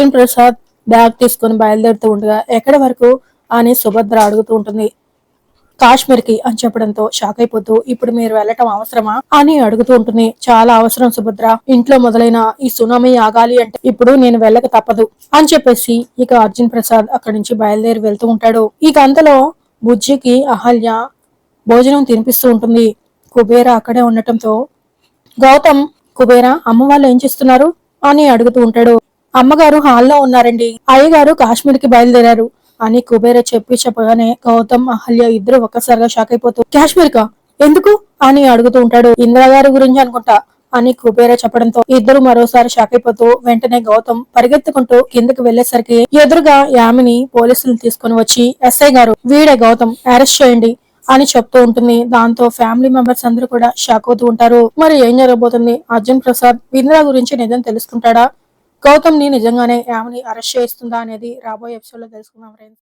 Arjun Prasad bag తీసుకుని బయలుదేరుతూ ఉండగా ఎక్కడి వరకు? అని సుభద్ర అడుగుతూ ఉంటుంది. కాశ్మీర్కి అని చెప్పడంతో షాక్ అయిపోతూ ఇప్పుడు మీరు వెళ్ళటం అవసరమా? అని అడుగుతూ ఉంటుంది. చాలా అవసరం సుభద్ర. ఇంట్లో మొదలైన ఈ సునామీ ఆగాలి అంటే ఇప్పుడు నేను వెళ్ళక తప్పదు అని చెప్పేసి ఇక అర్జున్ ప్రసాద్ అక్కడి నుంచి బయలుదేరి వెళ్తూ ఉంటాడు. ఇక అంతలో బుజ్జికి అహల్య భోజనం తినిపిస్తూ ఉంటుంది. కుబేర అక్కడే ఉండటంతో గౌతమ్ కుబేర అమ్మ వాళ్ళు ఏం చేస్తున్నారు? అని అడుగుతూ ఉంటాడు. అమ్మగారు హాల్లో ఉన్నారండి. అయ్యగారు కాశ్మీర్కి బయలుదేరారు. అని కుబేర చెప్పి చెప్పగానే గౌతమ్ అహల్య ఇద్దరు ఒక్కసారిగా షాక్ అయిపోతూ కాశ్మీర్ కా ఎందుకు? అని అడుగుతూ ఉంటాడు. ఇందిరా గారి గురించి అనుకుంటా అని కుబేర చెప్పడంతో ఇద్దరు మరోసారి షాక్ అయిపోతూ వెంటనే గౌతమ్ పరిగెత్తుకుంటూ కిందకి వెళ్ళేసరికి ఎదురుగా యామిని పోలీసులు తీసుకుని వచ్చి ఎస్ఐ గారు వీడే గౌతమ్ అరెస్ట్ చేయండి అని చెప్తూ ఉంటుంది. దాంతో ఫ్యామిలీ మెంబర్స్ అందరూ కూడా షాక్ అవుతూ ఉంటారు. మరి ఏం జరగబోతుంది? అర్జున్ ప్రసాద్ ఇందిరా గురించి నిజం తెలుసుకుంటాడా? గౌతమ్ని నిజంగానే యామిని అరెస్ట్ చేస్తుందా అనేది రాబోయే ఎపిసోడ్లో తెలుసుకుందాం ఫ్రెండ్స్